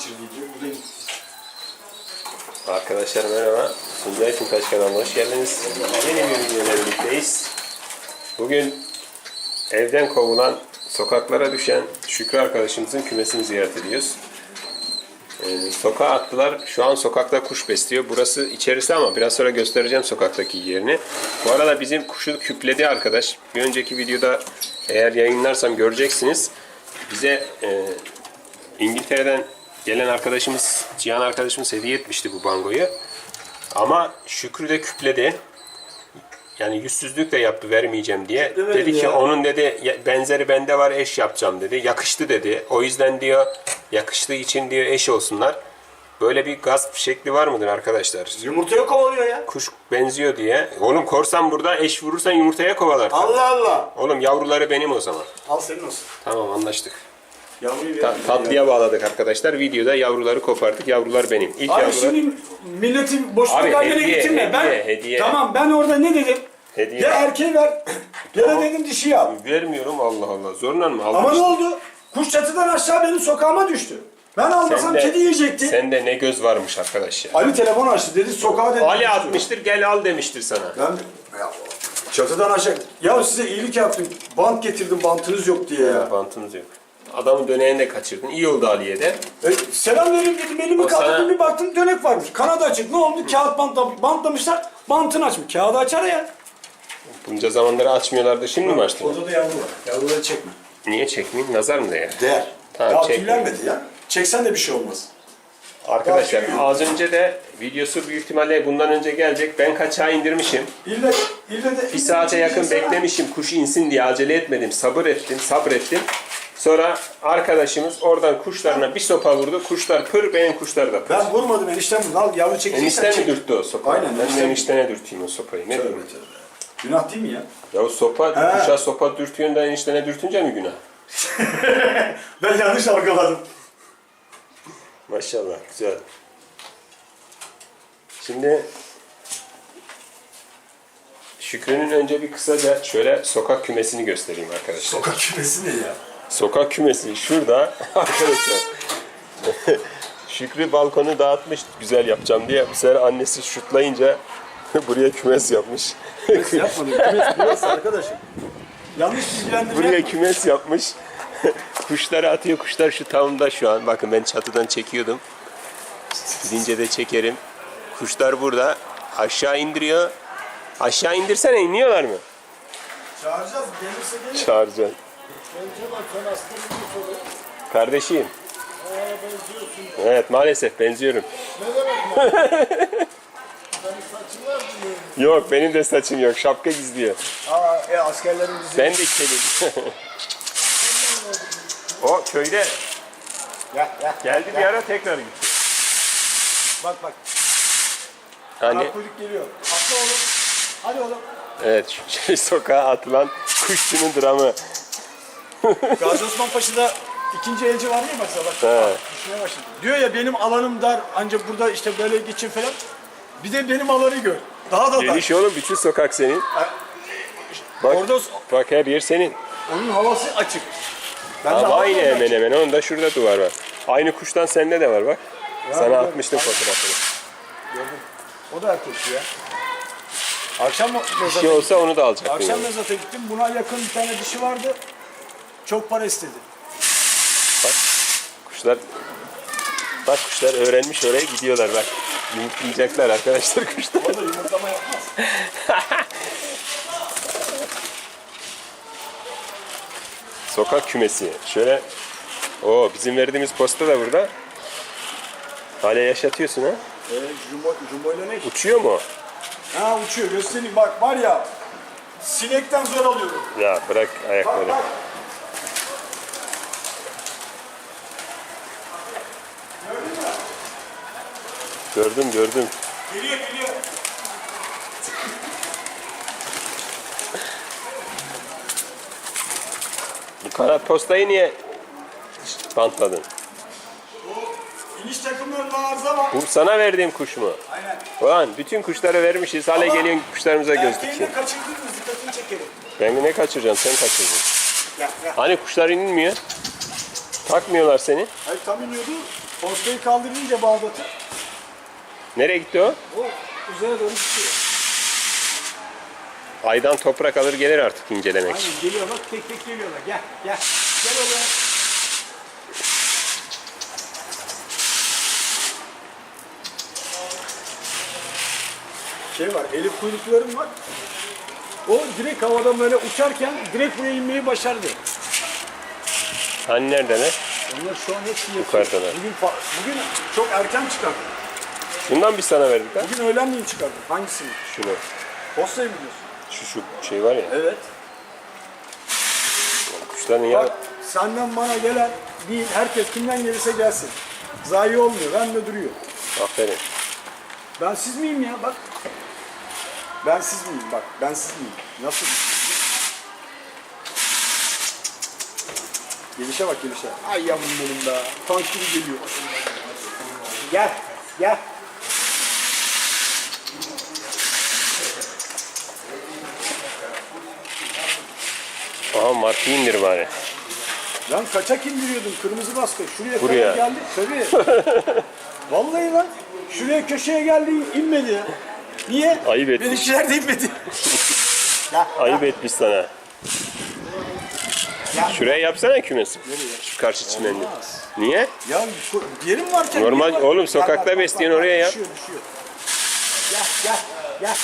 da Arkadaşlar merhaba. Suncay Tuntaş kanalına hoş geldiniz. Yeni bir videoyla birlikteyiz. Bugün evden kovulan, sokaklara düşen Şükrü arkadaşımızın kümesini ziyaret ediyoruz. Ee, sokağa attılar. Şu an sokakta kuş besliyor. Burası içerisi ama biraz sonra göstereceğim sokaktaki yerini. Bu arada bizim kuşu küpledi arkadaş. Bir önceki videoda eğer yayınlarsam göreceksiniz. Bize e, İngiltere'den gelen arkadaşımız, Cihan arkadaşımız hediye etmişti bu bangoyu. Ama Şükrü de küpledi. Yani yüzsüzlük de yaptı vermeyeceğim diye. Demedim dedi ki ya. onun dedi "ya- benzeri bende var eş yapacağım dedi. Yakıştı dedi. O yüzden diyor yakıştığı için diyor eş olsunlar. Böyle bir gasp şekli var mıdır arkadaşlar? yumurtaya kovalıyor ya. Kuş benziyor diye. Oğlum korsan burada eş vurursan yumurtaya kovalar. Allah Allah. Oğlum yavruları benim o zaman. Al senin olsun. Tamam anlaştık. Yavruyu Ta- tatlıya bağladık arkadaşlar. Videoda yavruları kopardık. Yavrular benim. İlk Abi yavrular şimdi milleti boş Abi hediye, getirme. ben, hediye. Tamam ben orada ne dedim? hediye. Ya erkeği ver ya da Tamam. dedim dişi al. Vermiyorum Allah Allah. Zorla mı aldın? Ama ne oldu? Kuş çatıdan aşağı benim sokağıma düştü. Ben almasam Sende- kedi yiyecekti. Sende ne göz varmış arkadaş ya. Ali telefon açtı dedi sokağa dedi. Ali atmıştır gel al demiştir sana. Ben ya, çatıdan aşağı. Ya size iyilik yaptım. Bant getirdim bantınız yok diye ya. Bantımız yok. Adamın döneğini de kaçırdın. İyi oldu Ali'ye de. E, selam vereyim dedim elimi O kaldırdım sana- bir baktım dönek varmış. Kanadı açık ne oldu? Kağıt bantla, bantlamışlar. Bantını açmış. Kağıdı açar ya. Bunca zamanları açmıyorlardı. Şimdi mi açtılar? Orada da yavru var. Yavruları çekme. Niye çekmeyeyim? Nazar mı değer? Değer. Tamam, çekme. tüylenmedi ya. Çeksen de bir şey olmaz. Arkadaşlar az önce de videosu büyük ihtimalle bundan önce gelecek. Ben kaçağı indirmişim. İlle, ille de... Bir saate yakın beklemişim kuş insin diye acele etmedim. Sabır ettim, sabrettim. Sonra arkadaşımız oradan kuşlarına bir sopa vurdu. Kuşlar pır, benim kuşlar da pır. Ben vurmadım eniştem. Al yavru çekeceksen Enişte mi çek. dürttü o sopayı? Aynen, Ben enişte- de eniştene dürteyim o sopayı. Ne Tövbe diyeyim? tövbe. Günah değil mi ya? Ya o sopa, He. kuşa sopa dürtüyorsun da eniştene dürtünce mi günah? Ben yanlış algıladım. Maşallah, güzel. Şimdi Şükrü'nün önce bir kısaca şöyle sokak kümesini göstereyim arkadaşlar. Sokak kümesi ne ya? Sokak kümesi şurada arkadaşlar. Şükrü balkonu dağıtmış güzel yapacağım diye. Bu sefer annesi şutlayınca buraya kümes yapmış. Yapmadım. Kümes arkadaşım. Yanlış bilgilendirme. buraya kümes yapmış. Kuşları atıyor. Kuşlar şu tavında şu an. Bakın ben çatıdan çekiyordum. Gidince de çekerim. Kuşlar burada. Aşağı indiriyor. Aşağı indirsene iniyorlar mı? Çağıracağız. Gelirse gelir. Çağıracağım. Sen. Oraya benziyorsun. Evet maalesef benziyorum. Ne demek lan? Senin saçın var mı? Yok benim de saçım yok. Şapka gizliyor. Aa, e, askerlerin bizi... Ben de kelim. o köyde Ya, ya. geldi bir ara tekrar gitti. Bak bak. Hani Hani... kuyruk geliyor. Atla oğlum. Hadi oğlum. evet şu şey, sokağa atılan kuşçunun dramı. Gazi Osman Paşa'da ikinci elci var ya mesela bak. He. Düşmeye başladı. Diyor ya benim alanım dar ancak burada işte böyle geçin falan. Bir de benim alanı gör. Daha da dar. Geniş oğlum bütün sokak senin. Bak, Orada bak her yer senin. onun havası açık. Ama hava aynı var hemen açık. hemen. Onun da şurada duvar var. Aynı kuştan sende de var bak. Sana gördüm. atmıştım fotoğrafını. O da erkek ya. Akşam Bir mezata, şey olsa onu da alacaktın. akşam mezata gittim. Buna yakın bir tane dişi vardı. Çok para istedi. Kuşlar Bak kuşlar öğrenmiş oraya gidiyorlar bak. Yumurtlayacaklar arkadaşlar kuşlar. O da yumurtlama yapmaz. Sokak kümesi. Şöyle o bizim verdiğimiz posta da burada. Hala yaşatıyorsun ha? Ee, jumbo, jumboyla ne? Uçuyor mu? Ha uçuyor göstereyim bak var ya. Sinekten zor alıyorum. Ya bırak Bak ayakları. bak. Gördüm gördüm. Geliyor geliyor. Bu kanat postayı niye bantladın? İniş takımlarında arıza var. Bu sana verdiğim kuş mu? Aynen. Ulan bütün kuşları vermişiz. Hala geliyorsun kuşlarımıza göz Erkeğini dikiyor. de kaçırdınız dikkatini çekelim. Ben ne kaçıracaksın? Sen kaçırdın. Ya ya. Hani kuşlar inilmiyor? Takmıyorlar seni. Hayır tam iniyordu. postayı kaldırınca Bağdat'ı Nereye gitti o? o üzere doğru gidiyor. Aydan toprak alır gelir artık incelemek. Aynen geliyor bak tek tek geliyorlar. Gel gel. Gel oğlum. Şey var, elif kuyruklarım var. O direkt havada böyle uçarken direkt buraya inmeyi başardı. Hani nerede ne? Onlar şu an hepsi yatıyor. Yukarıdalar. Bugün, fa- bugün çok erken çıkardı. Bundan bir sana verdik ha. Bugün öğlenleyin çıkardı. Hangisini? Şunu. Postayı mı diyorsun? Şu şu şey var ya. Evet. Kuşların ya. Bak senden bana gelen değil, herkes kimden gelirse gelsin. Zayi olmuyor, ben de duruyor. Aferin. Ben siz miyim ya bak. Ben siz miyim bak, ben siz miyim? Nasıl bir şey? Gelişe bak gelişe. Ay yavrum benim be. Tank gibi geliyor. Gel, gel. Aha martı indir bari. Lan kaçak indiriyordum kırmızı baskı. Şuraya Buraya. kadar geldi. Tabii. Vallahi lan. Şuraya köşeye geldi inmedi ya. Niye? Ayıp etmiş. Benimkiler de inmedi. ya, Ayıp etmiş sana. Ya. Şuraya yapsana kümesi. Şu karşı çimende. Niye? Ya yerim varken... Normal- yerim var. oğlum, sokakta bak, oraya yap. Düşüyor düşüyor. Gel gel gel.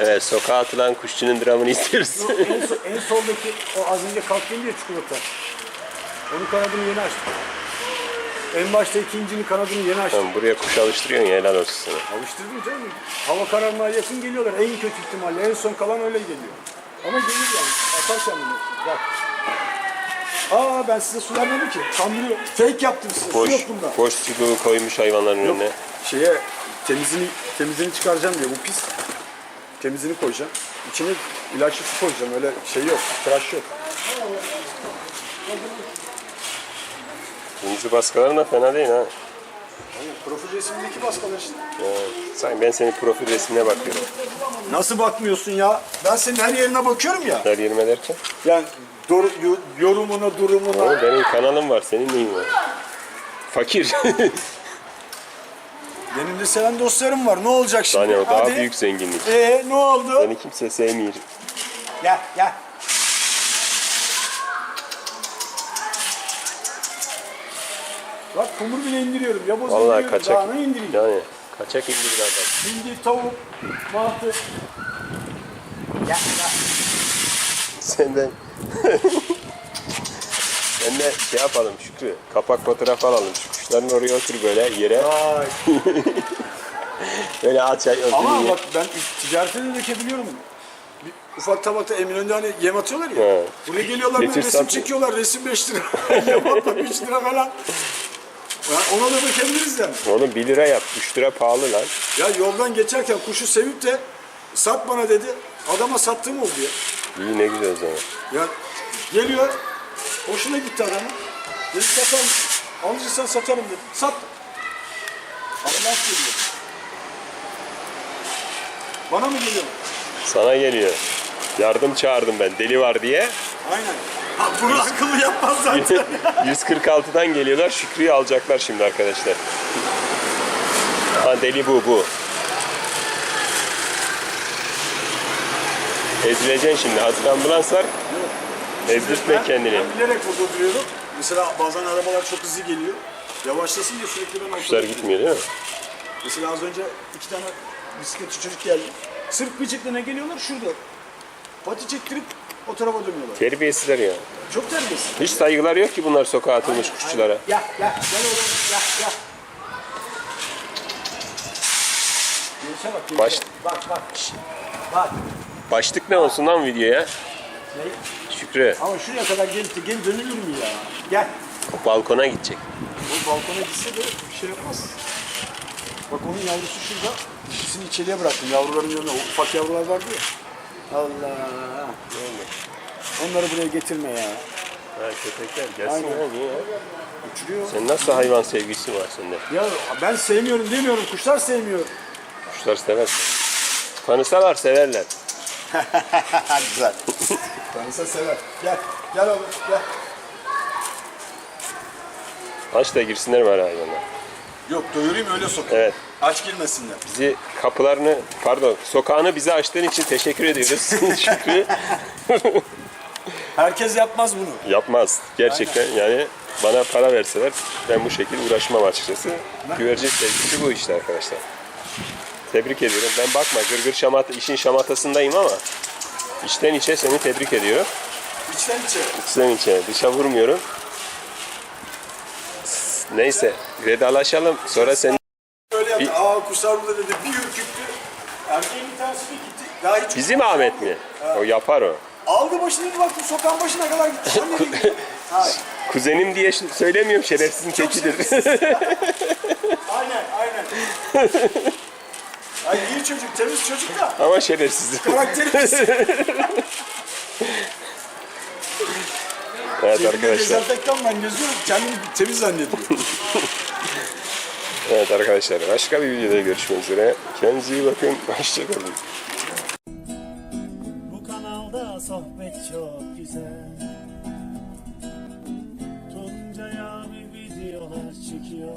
Evet sokağa atılan kuşçunun dramını istiyoruz. En, so- en soldaki o az önce kalktığım diye çikolata. Onun kanadını yeni açtım. En başta ikincinin kanadını yeni açtım. Tamam, buraya kuş alıştırıyorsun ya helal olsun sana. Alıştırdım canım. Hava kararmaya yakın geliyorlar. En kötü ihtimalle. En son kalan öyle geliyor. Ama gelir yani. Atar kendini. Bak. Aa ben size su vermedim ki. Kandırıyor. Fake yaptım size. Boş, Su yok bunda. boş suduğu koymuş hayvanların Yok. önüne. Şeye temizini temizini çıkaracağım diye bu pis. Temizini koyacağım. İçine ilaçlı su koyacağım. Öyle şey yok. Tıraş yok. Kırmızı baskaların da fena değil ha. Profil resimdeki baskalar işte. Sanki ben senin profil resmine bakıyorum. Nasıl bakmıyorsun ya? Ben senin her yerine bakıyorum ya. Her yerime derken. Yani dur- yo- yorumuna, durumuna. Oğlum benim kanalım var, senin neyin var? Fakir. Benim de seven dostlarım var. Ne olacak şimdi? o daha Hadi. büyük zenginlik. Ee ne oldu? Seni kimse sevmiyor. Gel gel. Bak kumur bile indiriyorum. Ya boz Vallahi indiriyorum. kaçak. Daha ne indireyim? Yani kaçak indirir adam. Hindi, tavuk, mantı. Gel gel. Senden De şey yapalım Şükrü, kapak fotoğraf alalım. Şu kuşların oraya otur böyle yere. Vay. Böyle aç ay Ama bak ben ticarete de dökebiliyorum. Bir ufak tabakta Eminönü'nde hani yem atıyorlar ya. He. Buraya geliyorlar Getir resim sat. çekiyorlar. Resim 5 lira. yem atmak 3 lira falan. Ya ona da dökebiliriz yani. Oğlum 1 lira yap, 3 lira pahalı lan. Ya yoldan geçerken kuşu sevip de sat bana dedi. Adama sattığım oldu ya. İyi ne güzel o zaman. Ya geliyor. Hoşuna gitti adamın. Dedi satarım. Alıcıysan satarım dedi. Sat. Allah geliyor. Bana mı geliyor? Sana geliyor. Yardım çağırdım ben, deli var diye. Aynen. Ha, bunu akıllı yapmaz zaten. 146'dan geliyorlar, Şükrü'yü alacaklar şimdi arkadaşlar. Ha deli bu, bu. Ezileceksin şimdi, hazır ambulans var. Ezdirtme kendini. Ben bilerek duruyorum. Mesela bazen arabalar çok hızlı geliyor. Yavaşlasın diye sürekli ben Kuşlar gitmiyor değil mi? Mesela az önce iki tane bisikletçi çocuk geldi. Sırf bıçıklığına geliyorlar şurada. Pati çektirip o tarafa dönüyorlar. Terbiyesizler ya. Çok terbiyesiz. Hiç saygıları yok ki bunlar sokağa atılmış kuşçulara. Gel gel gel oğlum gel gel. Gelişe bak gelişe. Baş- Bak bak. Bak. Başlık ne olsun lan videoya? Ne? Şükrü, Ama şuraya kadar gelip geri dönülür mü ya? Gel. balkona gidecek. O balkona gitse de bir şey yapmaz. Bak onun yavrusu şurada. Dişisini içeriye bıraktım. Yavruların yanına. O ufak yavrular vardı ya. Allah. Onları buraya getirme ya. Ha köpekler gelsin Aynen. ya? Uçuruyor. Senin nasıl hayvan sevgisi var sende? Ya ben sevmiyorum demiyorum. Kuşlar sevmiyor. Kuşlar sever. Tanısalar severler. Güzel. Tanısa sever. Gel. Gel oğlum gel. Aç da girsinler var hayvanlar. Yok doyurayım öyle sokayım. Evet. Aç girmesinler. Bizi kapılarını, pardon sokağını bize açtığın için teşekkür ediyoruz. Şükrü Herkes yapmaz bunu. yapmaz. Gerçekten yani bana para verseler ben bu şekilde uğraşmam açıkçası. Güvercin sevgisi bu işte arkadaşlar. Tebrik ediyorum. Ben bakma gırgır şamata, işin şamatasındayım ama içten içe seni tebrik ediyorum. İçten içe. İçten içe. Dışa vurmuyorum. Neyse vedalaşalım. Sonra sen Öyle yaptı. Bir- Aa kuşlar burada dedi. Bir ürküttü. Erkeğin bir tanesi gitti. Daha hiç bizim Ahmet mi? O yapar o. Aldı başını bir baktım sokağın başına kadar gitti. Sen nereye gidiyorsun? Ha, Kuzenim diye söylemiyorum şerefsizin tekidir. aynen aynen. Çocuk, temiz çocuk da. Ama şerefsiz. Karakteri pis. Evet arkadaşlar. dezenfektan ben geziyorum. Kendimi temiz zannediyorum. Evet arkadaşlar. Başka bir videoda görüşmek üzere. Kendinize iyi bakın. Hoşçakalın. Bu kanalda sohbet çok güzel Tuncay abi videolar çekiyor